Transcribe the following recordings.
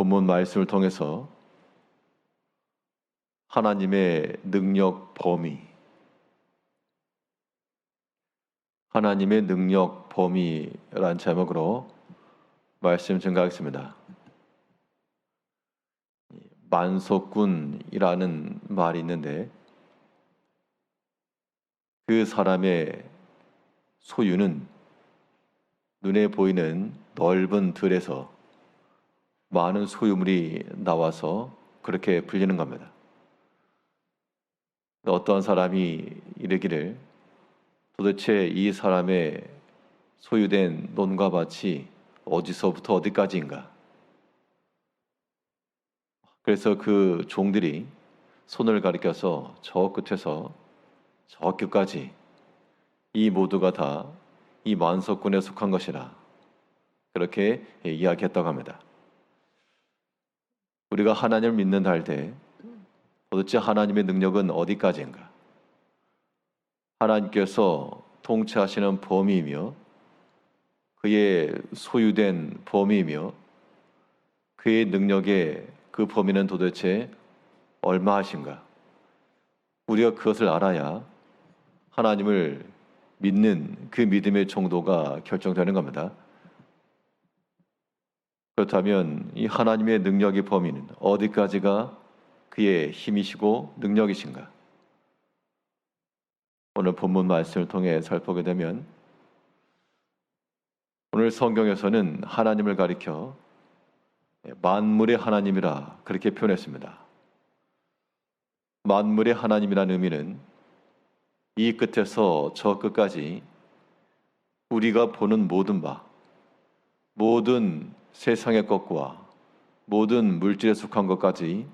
본문 말씀을 통해서 하나님의 능력 범위, 하나님의 능력 범위란 제목으로 말씀 증가하겠습니다. 만석군이라는 말이 있는데 그 사람의 소유는 눈에 보이는 넓은 들에서 많은 소유물이 나와서 그렇게 불리는 겁니다. 어떤 사람이 이르기를 도대체 이 사람의 소유된 논과 밭이 어디서부터 어디까지인가? 그래서 그 종들이 손을 가리켜서 저 끝에서 저 끝까지 이 모두가 다 이 만석군에 속한 것이라 그렇게 이야기했다고 합니다. 우리가 하나님을 믿는다 할 때 도대체 하나님의 능력은 어디까지인가? 하나님께서 통치하시는 범위이며 그의 소유된 범위이며 그의 능력의 그 범위는 도대체 얼마하신가? 우리가 그것을 알아야 하나님을 믿는 그 믿음의 정도가 결정되는 겁니다. 그렇다면 이 하나님의 능력의 범위는 어디까지가 그의 힘이시고 능력이신가? 오늘 본문 말씀을 통해 살펴보게 되면 오늘 성경에서는 하나님을 가리켜 만물의 하나님이라 그렇게 표현했습니다. 만물의 하나님이라는 의미는 이 끝에서 저 끝까지 우리가 보는 모든 바, 모든 세상의 것과 모든 물질에 속한 것까지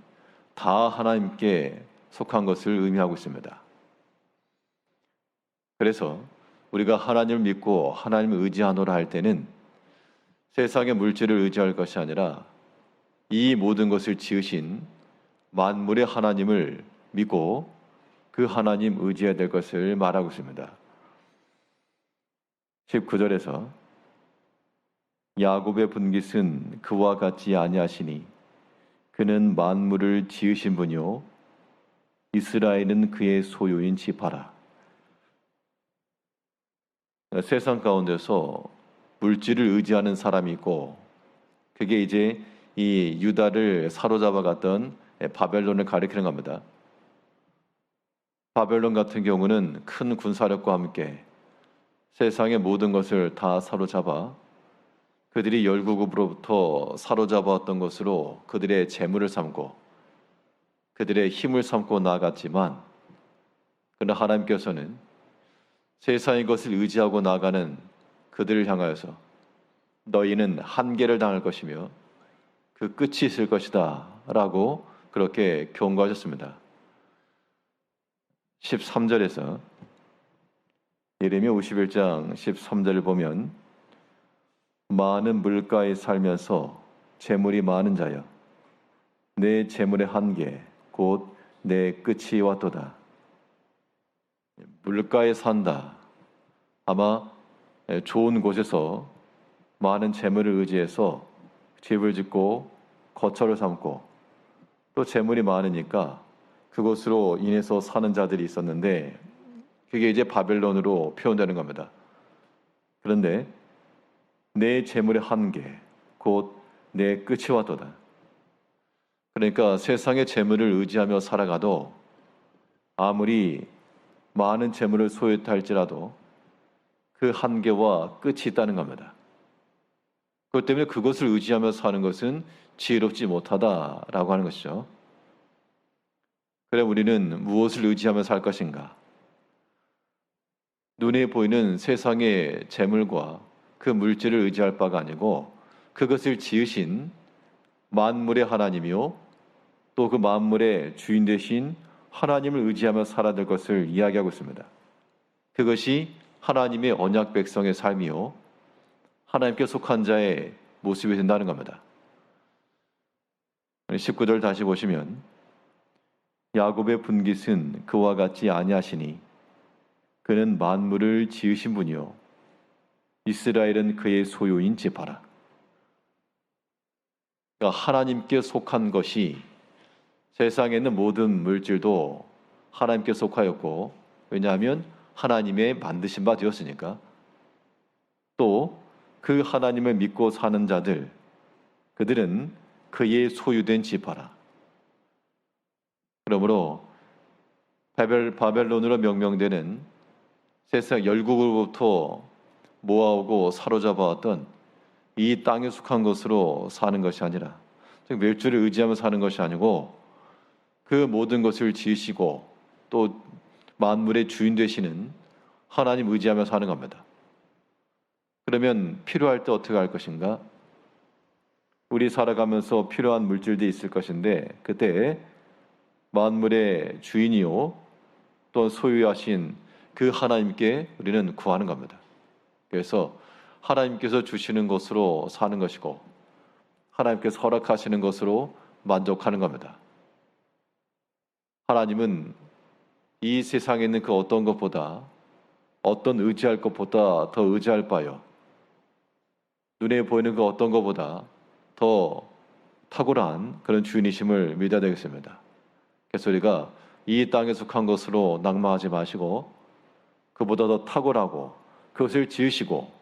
다 하나님께 속한 것을 의미하고 있습니다. 그래서 우리가 하나님을 믿고 하나님을 의지하노라 할 때는 세상의 물질을 의지할 것이 아니라 이 모든 것을 지으신 만물의 하나님을 믿고 그 하나님 의지해야 될 것을 말하고 있습니다. 19절에서 야곱의 분깃은 그와 같지 아니하시니 그는 만물을 지으신 분이요 이스라엘은 그의 소유인 지파라. 세상 가운데서 물질을 의지하는 사람이 있고 그게 이제 이 유다를 사로잡아 갔던 바벨론을 가리키는 겁니다. 바벨론 같은 경우는 큰 군사력과 함께 세상의 모든 것을 다 사로잡아 그들이 열국으로부터 사로잡았던 것으로 그들의 재물을 삼고 그들의 힘을 삼고 나아갔지만 그러나 하나님께서는 세상의 것을 의지하고 나가는 그들을 향하여서 너희는 한계를 당할 것이며 그 끝이 있을 것이다 라고 그렇게 경고하셨습니다. 13절에서 예레미야 51장 13절을 보면 많은 물가에 살면서 재물이 많은 자여 내 재물의 한계 곧 내 끝이 왔도다. 물가에 산다. 아마 좋은 곳에서 많은 재물을 의지해서 집을 짓고 거처를 삼고 또 재물이 많으니까 그곳으로 인해서 사는 자들이 있었는데 그게 이제 바벨론으로 표현되는 겁니다. 그런데 내 재물의 한계 곧 내 끝이 왔도다. 그러니까 세상의 재물을 의지하며 살아가도 아무리 많은 재물을 소유했다 할지라도 그 한계와 끝이 있다는 겁니다. 그것 때문에 그것을 의지하며 사는 것은 지혜롭지 못하다라고 하는 것이죠. 그래 우리는 무엇을 의지하며 살 것인가? 눈에 보이는 세상의 재물과 그 물질을 의지할 바가 아니고 그것을 지으신 만물의 하나님이요 또 그 만물의 주인 되신 하나님을 의지하며 살아야 될 것을 이야기하고 있습니다. 그것이 하나님의 언약 백성의 삶이요 하나님께 속한 자의 모습이 된다는 겁니다. 19절 다시 보시면 야곱의 분깃은 그와 같지 아니하시니 그는 만물을 지으신 분이요 이스라엘은 그의 소유인 지파라. 그러니까 하나님께 속한 것이 세상에 있는 모든 물질도 하나님께 속하였고 왜냐하면 하나님의 만드신 바 되었으니까 또 그 하나님을 믿고 사는 자들 그들은 그의 소유된 지파라. 그러므로 바벨, 바벨론으로 명명되는 세상 열국으로부터 모아오고 사로잡아왔던 이 땅에 속한 것으로 사는 것이 아니라 즉 멸주를 의지하며 사는 것이 아니고 그 모든 것을 지으시고 또 만물의 주인 되시는 하나님 의지하며 사는 겁니다. 그러면 필요할 때 어떻게 할 것인가? 우리 살아가면서 필요한 물질도 있을 것인데 그때 만물의 주인이요 또 소유하신 그 하나님께 우리는 구하는 겁니다. 그래서 하나님께서 주시는 것으로 사는 것이고 하나님께서 허락하시는 것으로 만족하는 겁니다. 하나님은 이 세상에 있는 그 어떤 것보다 어떤 의지할 것보다 더 의지할 바요. 눈에 보이는 그 어떤 것보다 더 탁월한 그런 주인이심을 믿어야 되겠습니다. 그래서 우리가 이 땅에 속한 것으로 낙마하지 마시고 그보다 더 탁월하고 그것을 지으시고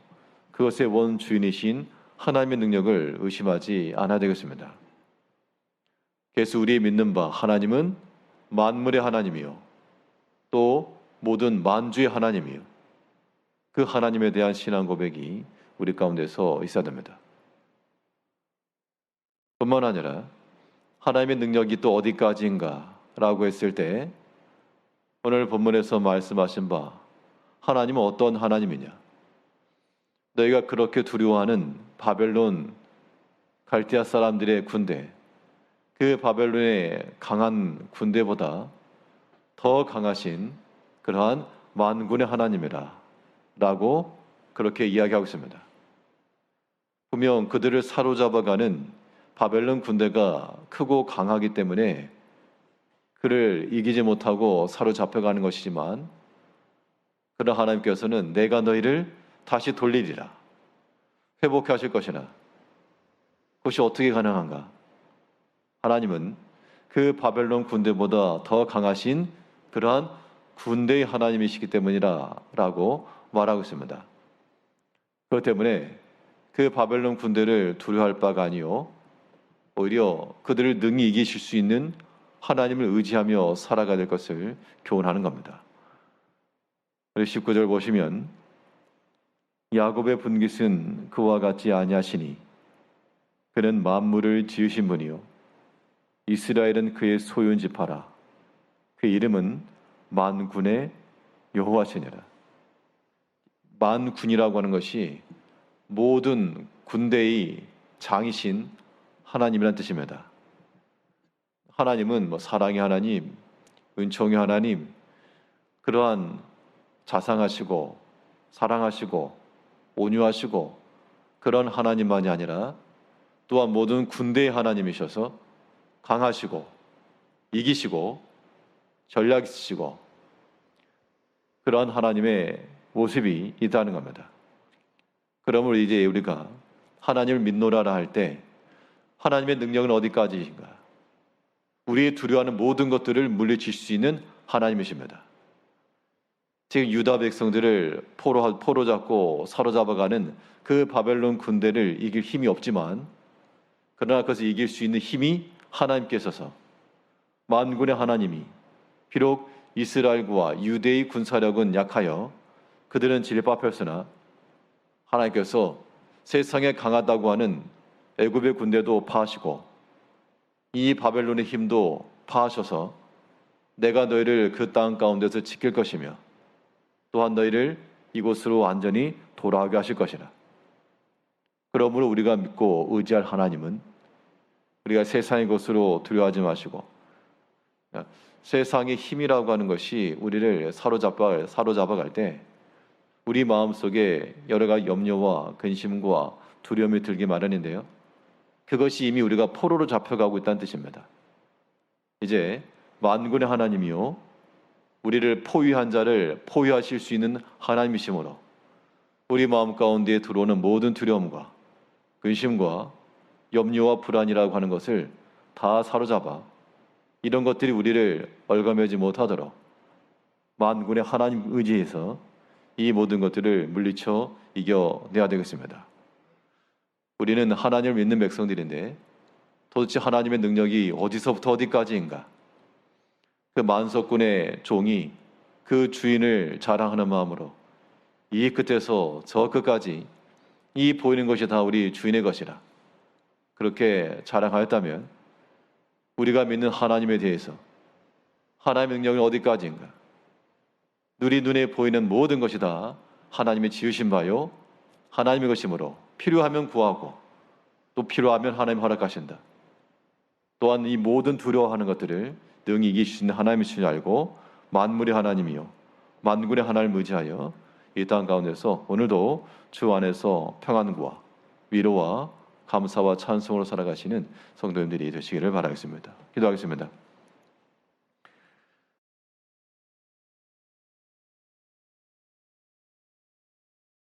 그것의 원 주인이신 하나님의 능력을 의심하지 않아야 되겠습니다. 그래서 우리 믿는 바 하나님은 만물의 하나님이요 또 모든 만주의 하나님이요 그 하나님에 대한 신앙 고백이 우리 가운데서 있어야 됩니다. 뿐만 아니라 하나님의 능력이 또 어디까지인가 라고 했을 때 오늘 본문에서 말씀하신 바 하나님은 어떤 하나님이냐? 너희가 그렇게 두려워하는 바벨론 갈대아 사람들의 군대, 그 바벨론의 강한 군대보다 더 강하신 그러한 만군의 하나님이라 라고 그렇게 이야기하고 있습니다. 분명 그들을 사로잡아가는 바벨론 군대가 크고 강하기 때문에 그를 이기지 못하고 사로잡혀가는 것이지만 그러나 하나님께서는 내가 너희를 다시 돌리리라 회복하실 것이나 그것이 어떻게 가능한가? 하나님은 그 바벨론 군대보다 더 강하신 그러한 군대의 하나님이시기 때문이라라고 말하고 있습니다. 그렇기 때문에 그 바벨론 군대를 두려워할 바가 아니요 오히려 그들을 능히 이기실 수 있는 하나님을 의지하며 살아가야 될 것을 교훈하는 겁니다. 19절 보시면 야곱의 분깃은 그와 같지 아니하시니 그는 만물을 지으신 분이요. 이스라엘은 그의 소유인지 파라. 그 이름은 만군의 여호와시니라. 만군이라고 하는 것이 모든 군대의 장이신 하나님이란 뜻입니다. 하나님은 뭐 사랑의 하나님, 은총의 하나님, 그러한 자상하시고 사랑하시고 온유하시고 그런 하나님만이 아니라 또한 모든 군대의 하나님이셔서 강하시고 이기시고 전략 있으시고 그러한 하나님의 모습이 있다는 겁니다. 그러므로 이제 우리가 하나님을 믿노라라 할 때 하나님의 능력은 어디까지인가? 우리의 두려워하는 모든 것들을 물리칠 수 있는 하나님이십니다. 지금 유다 백성들을 포로, 포로 잡고 사로잡아가는 그 바벨론 군대를 이길 힘이 없지만 그러나 그것을 이길 수 있는 힘이 하나님께서서 만군의 하나님이 비록 이스라엘과 유대의 군사력은 약하여 그들은 질밥했으나 하나님께서 세상에 강하다고 하는 애굽의 군대도 파하시고 이 바벨론의 힘도 파하셔서 내가 너희를 그 땅 가운데서 지킬 것이며 또한 너희를 이곳으로 완전히 돌아오게 하실 것이라. 그러므로 우리가 믿고 의지할 하나님은 우리가 세상의 것으로 두려워하지 마시고 세상의 힘이라고 하는 것이 우리를 사로잡아 사로잡아 갈 때 우리 마음 속에 여러 가지 염려와 근심과 두려움이 들기 마련인데요. 그것이 이미 우리가 포로로 잡혀가고 있다는 뜻입니다. 이제 만군의 하나님이요. 우리를 포위한 자를 포위하실 수 있는 하나님이시므로 우리 마음 가운데 들어오는 모든 두려움과 근심과 염려와 불안이라고 하는 것을 다 사로잡아 이런 것들이 우리를 얼감매지 못하도록 만군의 하나님 의지에서 이 모든 것들을 물리쳐 이겨내야 되겠습니다. 우리는 하나님을 믿는 백성들인데 도대체 하나님의 능력이 어디서부터 어디까지인가? 그 만석군의 종이 그 주인을 자랑하는 마음으로 이 끝에서 저 끝까지 이 보이는 것이 다 우리 주인의 것이라 그렇게 자랑하였다면 우리가 믿는 하나님에 대해서 하나님의 능력은 어디까지인가? 우리 눈에 보이는 모든 것이 다 하나님의 지으신 바요 하나님의 것이므로 필요하면 구하고 또 필요하면 하나님 허락하신다. 또한 이 모든 두려워하는 것들을 능히 이기시는 하나님의 줄 알고 만물의 하나님이요 만군의 하나님을 의지하여 이 땅 가운데서 오늘도 주 안에서 평안과 위로와 감사와 찬송으로 살아가시는 성도님들이 되시기를 바라겠습니다. 기도하겠습니다.